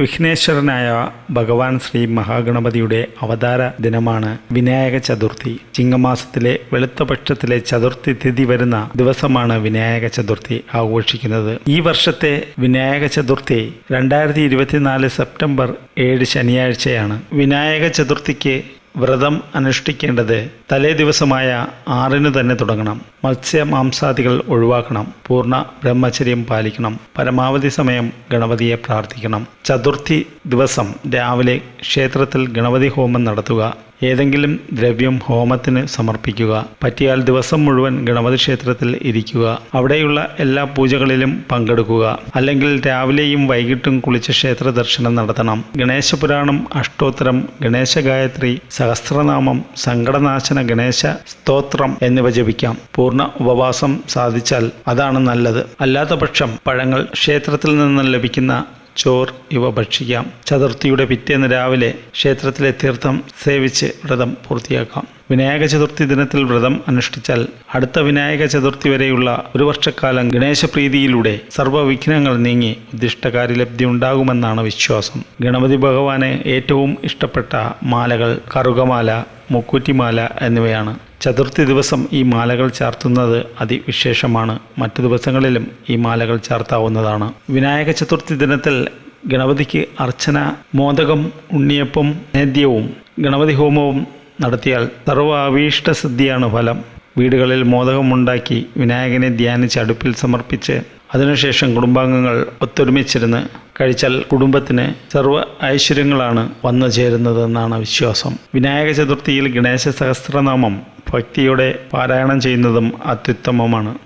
വിഘ്നേശ്വരനായ ഭഗവാൻ ശ്രീ മഹാഗണപതിയുടെ അവതാര ദിനമാണ് വിനായക ചതുർത്ഥി. ചിങ്ങമാസത്തിലെ വെളുത്തപക്ഷത്തിലെ ചതുർത്ഥി തിഥി വരുന്ന ദിവസമാണ് വിനായക ചതുർത്ഥി ആഘോഷിക്കുന്നത്. ഈ വർഷത്തെ വിനായക ചതുർത്ഥി രണ്ടായിരത്തി സെപ്റ്റംബർ ഏഴ് ശനിയാഴ്ചയാണ്. വിനായക ചതുർത്ഥിക്ക് വ്രതം അനുഷ്ഠിക്കേണ്ടത് തലേ ദിവസമായ ആറിന് തന്നെ തുടങ്ങണം. മത്സ്യ മാംസാദികൾ ഒഴിവാക്കണം. പൂർണ ബ്രഹ്മചര്യം പാലിക്കണം. പരമാവധി സമയം ഗണപതിയെ പ്രാർത്ഥിക്കണം. ചതുർത്ഥി ദിവസം രാവിലെ ക്ഷേത്രത്തിൽ ഗണപതി ഹോമം നടത്തുക. ഏതെങ്കിലും ദ്രവ്യം ഹോമത്തിന് സമർപ്പിക്കുക. പറ്റിയാൽ ദിവസം മുഴുവൻ ഗണപതി ക്ഷേത്രത്തിൽ ഇരിക്കുക. അവിടെയുള്ള എല്ലാ പൂജകളിലും പങ്കെടുക്കുക. അല്ലെങ്കിൽ രാവിലെയും വൈകിട്ടും കുളിച്ച് ക്ഷേത്ര ദർശനം നടത്തണം. ഗണേശപുരാണം അഷ്ടോത്തരം ഗണേശ ഗായത്രി സഹസ്രനാമം സങ്കടനാശന ഗണേശ സ്തോത്രം എന്നിവ ജപിക്കാം. പൂർണ ഉപവാസം സാധിച്ചാൽ അതാണ് നല്ലത്. അല്ലാത്ത പക്ഷം പഴങ്ങൾ ക്ഷേത്രത്തിൽ നിന്ന് ലഭിക്കുന്ന ചോർ ഇവ ഭക്ഷിക്കാം. ചതുർത്ഥിയുടെ പിറ്റേന്ന് രാവിലെ ക്ഷേത്രത്തിലെ തീർത്ഥം സേവിച്ച് വ്രതം പൂർത്തിയാക്കാം. വിനായക ചതുർത്ഥി ദിനത്തിൽ വ്രതം അനുഷ്ഠിച്ചാൽ അടുത്ത വിനായക ചതുർത്ഥി വരെയുള്ള ഒരു വർഷക്കാലം ഗണേശപ്രീതിയിലൂടെ സർവവിഘ്നങ്ങൾ നീങ്ങി ഉദ്ദിഷ്ടകാര്യലബ്ധി ഉണ്ടാകുമെന്നാണ് വിശ്വാസം. ഗണപതി ഭഗവാന് ഏറ്റവും ഇഷ്ടപ്പെട്ട മാലകൾ കറുകമാല മുക്കൂറ്റിമാല എന്നിവയാണ്. ചതുർത്ഥി ദിവസം ഈ മാലകൾ ചാർത്തുന്നത് അതിവിശേഷമാണ്. മറ്റു ദിവസങ്ങളിലും ഈ മാലകൾ ചാർത്താവുന്നതാണ്. വിനായക ചതുർത്ഥി ദിനത്തിൽ ഗണപതിക്ക് അർച്ചന മോദകം ഉണ്ണിയപ്പം നേദ്യവും ഗണപതി ഹോമവും നടത്തിയാൽ സർവ സിദ്ധിയാണ് ഫലം. വീടുകളിൽ മോദകമുണ്ടാക്കി വിനായകനെ ധ്യാനിച്ച് അടുപ്പിൽ സമർപ്പിച്ച് അതിനുശേഷം കുടുംബാംഗങ്ങൾ ഒത്തൊരുമിച്ചിരുന്ന് കഴിച്ചാൽ കുടുംബത്തിന് സർവ ഐശ്വര്യങ്ങളാണ് വന്നു ചേരുന്നതെന്നാണ് വിശ്വാസം. വിനായക ചതുർത്ഥിയിൽ ഗണേശ സഹസ്രനാമം ഭക്തിയോടെ പാരായണം ചെയ്യുന്നതും അത്യുത്തമമാണ്.